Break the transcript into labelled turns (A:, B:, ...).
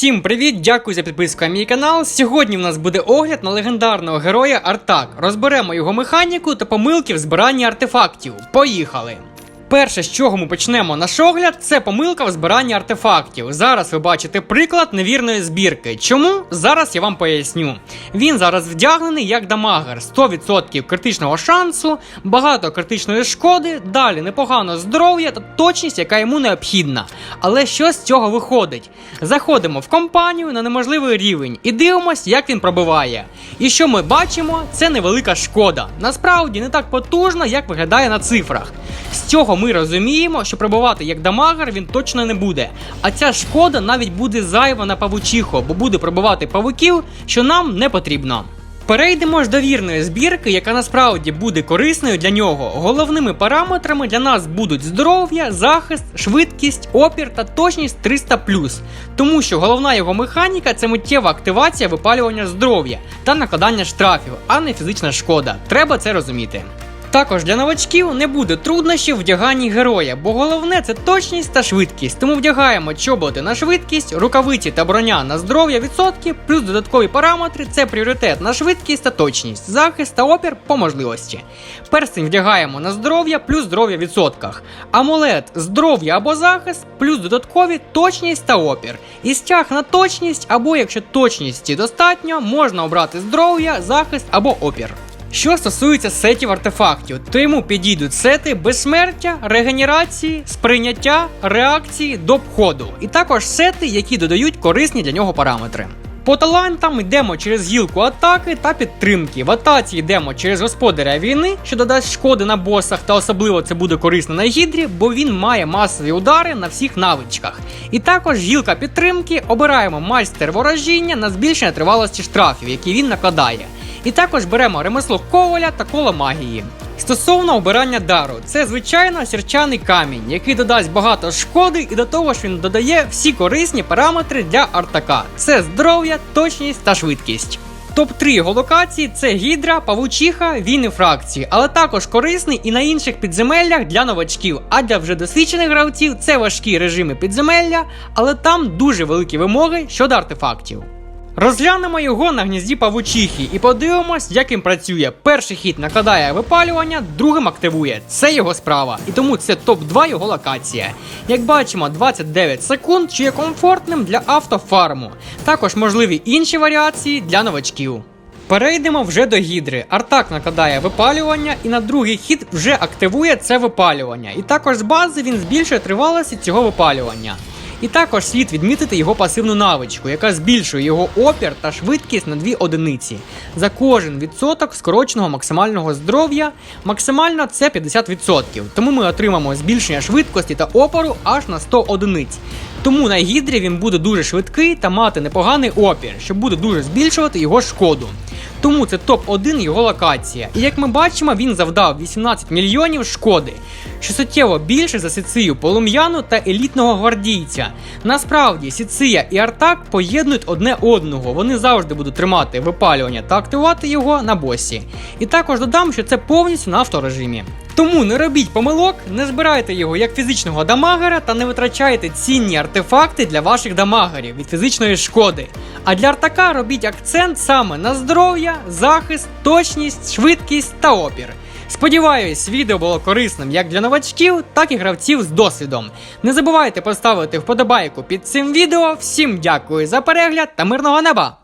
A: Всім привіт! Дякую за підписку на мій канал. Сьогодні в нас буде огляд на легендарного героя Артак. Розберемо його механіку та помилки в збиранні артефактів. Поїхали! Перше, з чого ми почнемо наш огляд, це помилка в збиранні артефактів. Зараз ви бачите приклад невірної збірки. Чому? Зараз я вам поясню. Він зараз вдягнений як дамагер, 100% критичного шансу, багато критичної шкоди, далі непогано здоров'я та точність, яка йому необхідна. Але що з цього виходить? Заходимо в компанію на неможливий рівень і дивимось, як він пробиває. І що ми бачимо, це невелика шкода. Насправді не так потужна, як виглядає на цифрах. З цього ми розуміємо, що пробивати як дамагер він точно не буде. А ця шкода навіть буде зайва на павучихо, бо буде пробивати павуків, що нам не потрібно. Перейдемо ж до вірної збірки, яка насправді буде корисною для нього. Головними параметрами для нас будуть здоров'я, захист, швидкість, опір та точність 300 Тому що головна його механіка це миттєва активація випалювання здоров'я та накладання штрафів, а не фізична шкода. Треба це розуміти. Також для новачків не буде труднощів вдяганні героя, бо головне це точність та швидкість. Тому вдягаємо чоботи на швидкість, рукавиці та броня на здоров'я відсотки, плюс додаткові параметри це пріоритет на швидкість та точність, захист та опір по можливості. Перстень вдягаємо на здоров'я плюс здоров'я в відсотках. Амулет здоров'я або захист, плюс додаткові точність та опір. І стяг на точність, або якщо точності достатньо, можна обрати здоров'я, захист або опір. Що стосується сетів артефактів, то йому підійдуть сети безсмертя, регенерації, сприйняття, реакції до обходу, і також сети, які додають корисні для нього параметри. По талантам йдемо через гілку атаки та підтримки. В атаці йдемо через господаря війни, що додасть шкоди на босах, та особливо це буде корисно на гідрі, бо він має масові удари на всіх навичках. І також гілка підтримки обираємо майстер ворожіння на збільшення тривалості штрафів, які він накладає. І також беремо ремесло коваля та коло магії. Стосовно обирання дару, це звичайно сірчаний камінь, який додасть багато шкоди, і до того ж він додає всі корисні параметри для артака: це здоров'я, точність та швидкість. Топ-3 його локації це гідра, павучиха, він і фракції, але також корисний і на інших підземеллях для новачків. А для вже досвідчених гравців це важкі режими підземелля, але там дуже великі вимоги щодо артефактів. Розглянемо його на гнізді павучихи і подивимось, як він працює. Перший хід накладає випалювання, другим активує. Це його справа. І тому це топ-2 його локація. Як бачимо, 29 секунд, що є комфортним для автофарму. Також можливі інші варіації для новачків. Перейдемо вже до гідри. Артак накладає випалювання, і на другий хід вже активує це випалювання. І також з бази він збільшує тривалість цього випалювання. І також слід відмітити його пасивну навичку, яка збільшує його опір та швидкість на 2 одиниці. За кожен відсоток скороченого максимального здоров'я максимально це 50%. Тому ми отримаємо збільшення швидкості та опору аж на 100 одиниць. Тому на гідрі він буде дуже швидкий та мати непоганий опір, що буде дуже збільшувати його шкоду. Тому це топ-1 його локація. І як ми бачимо, він завдав 18 мільйонів шкоди, що суттєво більше за Сицию полум'яну та елітного гвардійця. Насправді, Сіція і Артак поєднують одне одного. Вони завжди будуть тримати випалювання та активувати його на босі. І також додам, що це повністю на авторежимі. Тому не робіть помилок, не збирайте його як фізичного дамагера та не витрачайте цінні артефакти для ваших дамагерів від фізичної шкоди. А для артака робіть акцент саме на здоров'я, захист, точність, швидкість та опір. Сподіваюсь, відео було корисним як для новачків, так і гравців з досвідом. Не забувайте поставити вподобайку під цим відео. Всім дякую за перегляд та мирного неба!